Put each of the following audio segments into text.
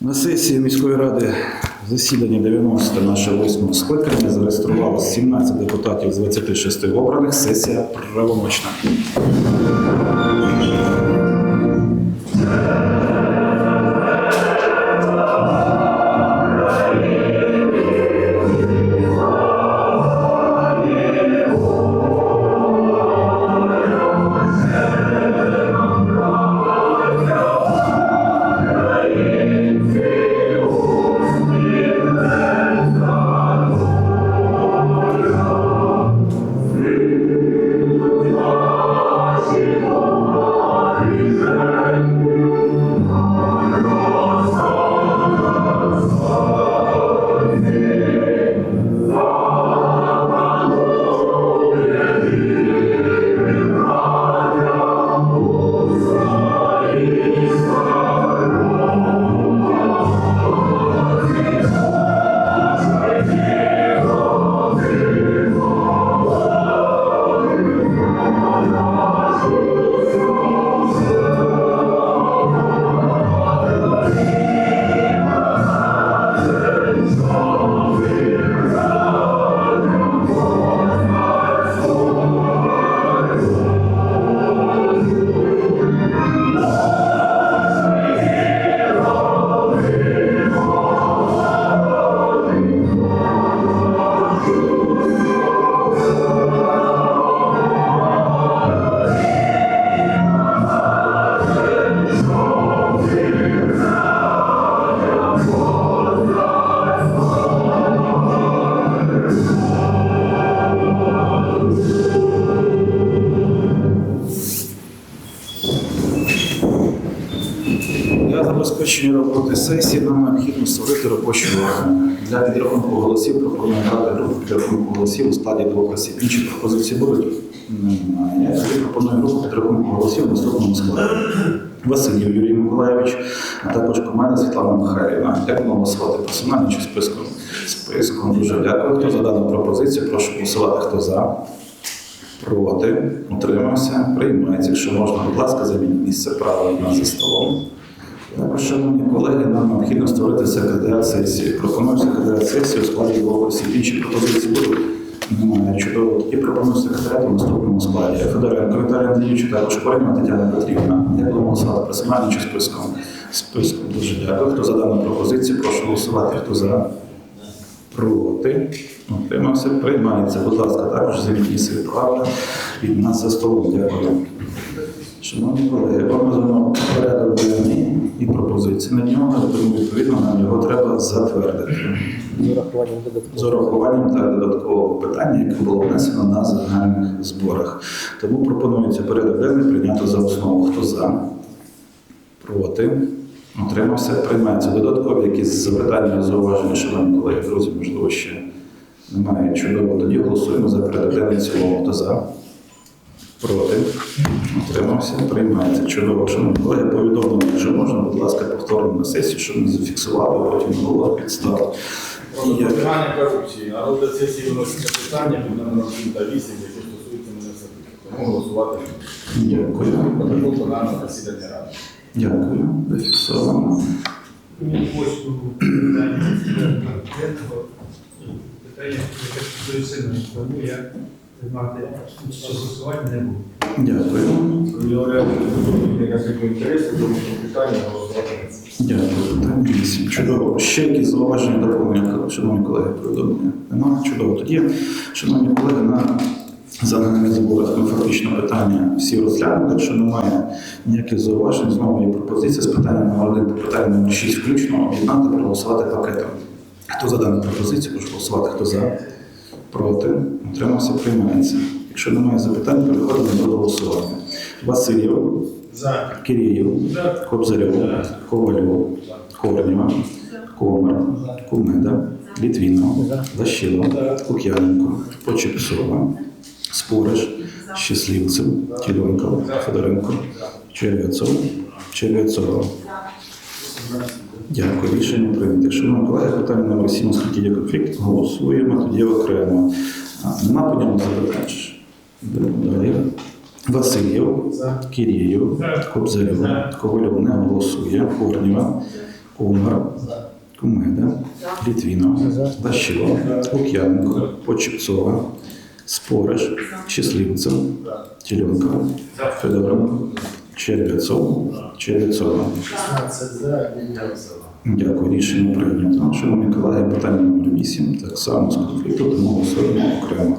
На сесії міської ради засідання 90 наше 8 скликання зареєструвало 17 депутатів з 26 обраних. Сесія правомочна. Сесії нам необхідно створити робочу. Для підрахунку голосів пропоную брати групу підрахунку голосів у складі двох осіб. Інші пропозиції будуть? Немає. Тоді пропоную групу підрахунку голосів у наступному складі. Василів Юрій Миколайович, а також команда Світлана Михайлівна. Як будемо голосувати персонально чи списком? Списком. Дуже дякую. Хто за дану пропозицію? Прошу голосувати. Хто за? Проти, утримався, приймається. Якщо можна, будь ласка, замініть місце правильно за столом. Шановні колеги, нам необхідно створити секретаріат сесії. Пропоную секретаріат сесії у складі двох осіб. Інші пропозиції будуть? Немає. Чудово. І пропоную секретаріат у наступному складі. Федоренко Віталій Андрійович, також Корніва Тетяна Петрівна. Я буду голосувати чи списком? Списком. Дуже дякую. Хто за дану пропозицію, прошу голосувати. Хто за? Проти. Утримався. Приймається. Будь ласка, також замініть свої права від нас за столом. Дякую. Шановні колеги, вам надано порядок денний і пропозиції на нього, тому відповідно нам його треба затвердити. з урахуванням. З урахуванням та додаткового питання, яке було внесено на загальних зборах. Тому пропонується порядок денний прийняти за основу. Хто за? Проти? Утримався? Приймається додаткові якісь запитання, зауваження, шановні колеги, друзі, можливо, ще немає. Чудово. Тоді голосуємо за денний цілому. Хто за? Проти? Утримався? Приймається. Чудово. Шановні колеги, повідомлено, якщо можна, будь ласка, повторно на сесію, щоб ми зафіксували, потім не було підстав. І як- Питання корупції. На розгляд сесії виноситься питання під номером 7 та 8, яке стосується мене особисто. Тому голосувати Дякую. протокол пленарного засідання ради. Дякую. Зафіксовано. Питання яке стосується сина, тому я приймати участь не буду. Дякую. Дякую. Чудово. Ще якісь зауваження доповнення, шановні колеги, повідомлення? Немає? Чудово. Тоді, шановні колеги, на загальних зборах ми фактично питання. Всі розглянули. Якщо немає ніяких зауважень, знову є пропозиція з питанням номер 1 та питанням номер 6 включно об'єднати проголосувати пакетом. Хто за дану пропозицію, прошу голосувати. Хто за? Проти? Утримався, приймається. Якщо немає запитань, переходимо до голосування. Васильєв, За. Кирієв, Кобзарьов, Ковальов, Корнєва, Комар, Кумеда, Літвінов, Лащило, Лук'яненко, Почепсова, Спориш, Щасливцев, Тіленко, Федоренко, Черв'яцов, Черв'яцова. Дякую, рішення прийнято. Шановні колеги, питання номер 7, оскільки є конфлікт, голосуємо тоді окремо. Нема по ньому запитань? Далі. Васильєв, Кирієв, Кобзарєв, Ковальов не голосує, Корнєва, Умар, Кумеда, Літвінов, Дащило, Лук'яненко, Почепцова, Спориш, Числівцев, Тіленко, Федоренко, Черв'яцов, Черв'яцова. 16 за, Лінія за. Дякую, рішення прийнято. Шановні колеги, питання номер 8, так само з конфлікту, тому голосуємо окремо.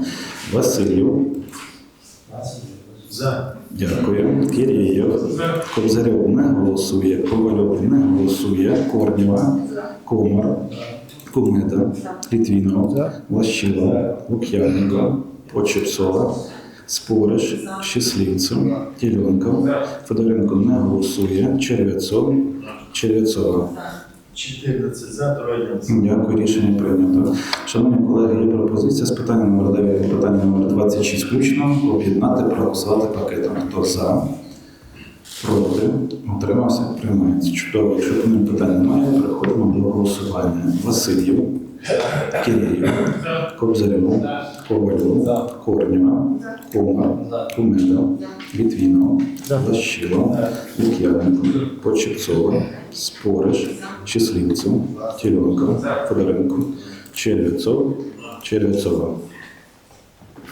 Васильєв, За. дякую. Кирєєв, Кобзарьов не голосує, Ковальов не голосує, Корнєва, Комар, Кумеда, Літвінов. Лащила, Лук'яненко, Почепцова, Спориш, Щислівцев, Тіленко, Федоренко не голосує, Черв'яцов, Черв'яцова. 14 за, троє. Дякую, рішення прийнято. Шановні колеги, є пропозиція з питання номер 9 питання номер 26 включно об'єднати, проголосувати пакетом. Хто за, проти, утримався, приймається. Чудово, якщо по ним питань немає, переходимо до голосування. Васильєв, Кирилів, Кобзарєв, Ковальов, Корнєва, Комар, Кумеда, Літвінов, За. Лащило, Лук'яненко, Почепцова, Спориш, Числівцев, Тіленко, Федоренко, Черв'яцов, Черв'яцова.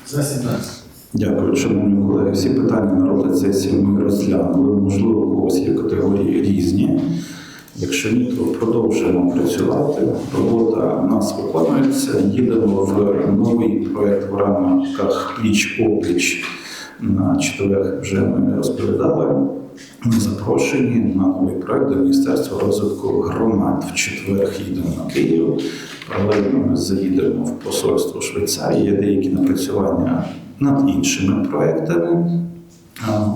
За 17. Дякую, шановні колеги. Всі питання на розгляд сесії ми розглянули. Можливо, у когось є категорії різні. Якщо ні, то продовжуємо працювати. Робота у нас виконується. Їдемо в новий проєкт в рамках пліч опліч на четверг. Вже ми розповідали. Ми запрошені на новий проєкт до Міністерства розвитку громад. В четвер їдемо на Київ. Паралельно ми заїдемо в посольство Швейцарії. Є деякі напрацювання над іншими проектами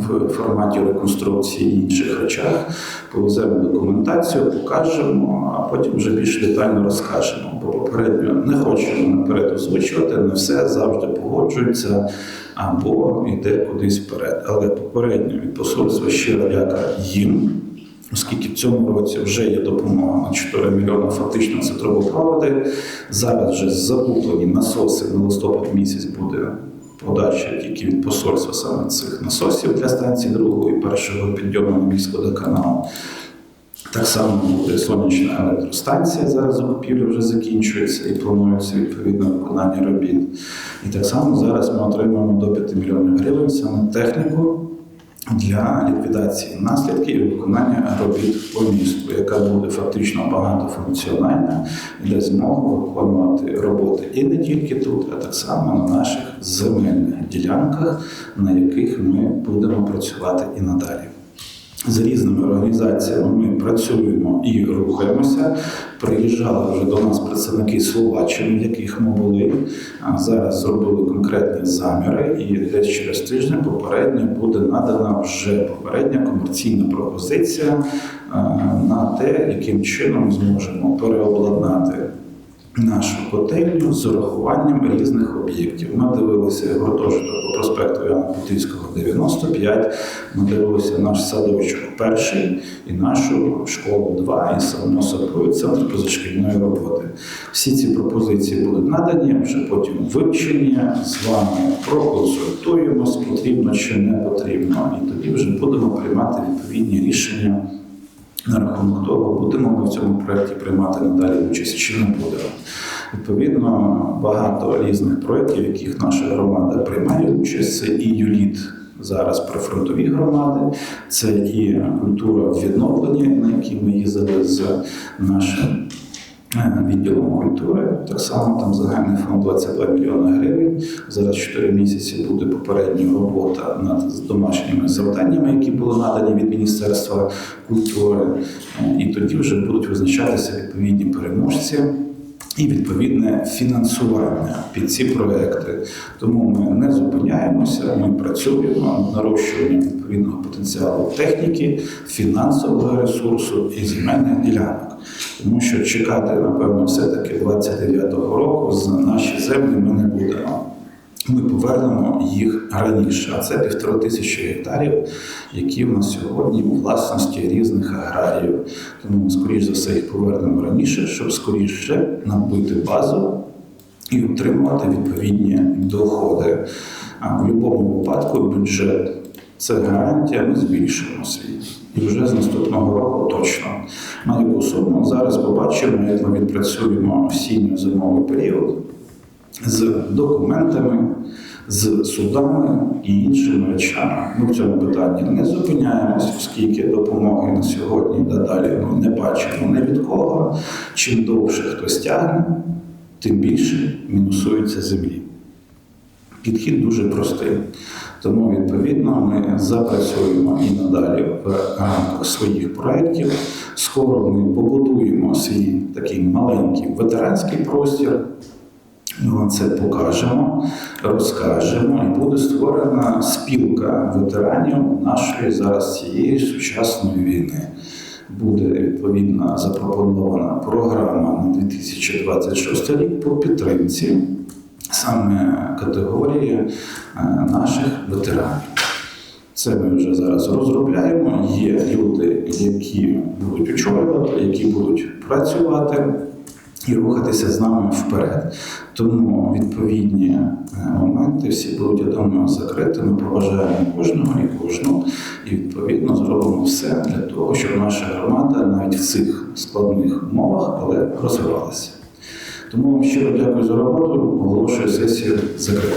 в форматі реконструкції і інших речах. Повеземо документацію, покажемо, а потім вже більш детально розкажемо. Бо попередньо не хочемо наперед озвучувати, не все завжди погоджується або йде кудись вперед. Але попередньо від посольства щира дяка їм. Оскільки в цьому році вже є допомога на 4 мільйони, фактично це трубопроводи. Зараз вже закуплені насоси на листопад місяць буде подача тільки від посольства саме цих насосів для станції другого і першого підйому на міськ водоканалу. Так само буде сонячна електростанція. Зараз закупівля вже закінчується і планується відповідне виконання робіт. І так само зараз ми отримуємо до 5 мільйонів гривень саме техніку для ліквідації наслідків і виконання робіт по місту, яка буде фактично багатофункціональна і дасть змогу виконувати роботи і не тільки тут, а так само на наших земельних ділянках, на яких ми будемо працювати і надалі. З різними організаціями ми працюємо і рухаємося. Приїжджали вже до нас представники Словаччини, в яких ми були. Зараз зробили конкретні заміри, і десь через тиждень попередньо буде надана вже попередня комерційна пропозиція на те, яким чином зможемо переобладнати нашу котельню з урахуванням різних об'єктів. Ми дивилися гуртожиток по проспекту Яна Путильського 95, ми дивилися наш садочок перший і нашу школу 2, і само собою центр позашкільної роботи. Всі ці пропозиції будуть надані, вже потім вивчені, з вами проконсультуємось, потрібно чи не потрібно, і тоді вже будемо приймати відповідні рішення на рахунок того, будемо ми в цьому проєкті приймати надалі участь чи не будемо. Відповідно, багато різних проєктів, в яких наша громада приймає участь, це і ЮЛІТ зараз прифронтові громади, це і культура відновлення, на якій ми їздили з нашим відділом культури. Так само там загальний фонд 22 мільйони гривень. Зараз 4 місяці буде попередня робота над домашніми завданнями, які були надані від Міністерства культури. Е, І тоді вже будуть визначатися відповідні переможці. І відповідне фінансування під ці проекти. Тому ми не зупиняємося, ми працюємо над нарощуванням відповідного потенціалу техніки, фінансового ресурсу і земельних ділянок. Тому що чекати, напевно, все-таки 29-го року з наші землі ми не будемо. Ми повернемо їх раніше, а це півтори тисячі гектарів, які в нас сьогодні у власності різних аграріїв. Тому ми, скоріш за все, їх повернемо раніше, щоб скоріше набити базу і отримувати відповідні доходи. А в будь-якому випадку бюджет це гарантія, ми збільшуємо свій. І вже з наступного року точно. на яку суму зараз побачимо, як ми відпрацюємо осінньо-зимовий період з документами, з судами і іншими речами. Ми в цьому питанні не зупиняємося, оскільки допомоги на сьогодні далі ну, не бачимо ні від кого. Чим довше хтось тягне, тим більше мінусується землі. Підхід дуже простий. Тому, відповідно, ми запрацюємо і надалі в рамках своїх проєктів. Скоро ми побудуємо свій такий маленький ветеранський простір. Ми це покажемо, розкажемо, і буде створена спілка ветеранів нашої зараз цієї сучасної війни. Буде відповідно запропонована програма на 2026 рік по підтримці саме категорії е, наших ветеранів. Це ми вже зараз розробляємо. Є люди, які будуть очолювати, які будуть працювати і рухатися з нами вперед. Тому відповідні е, моменти всі будуть, я думаю, закриті. Ми поважаємо кожного і кожну, і відповідно зробимо все для того, щоб наша громада навіть в цих складних умовах, але розвивалася. Тому вам щиро дякую за роботу. Оголошую сесію закритою.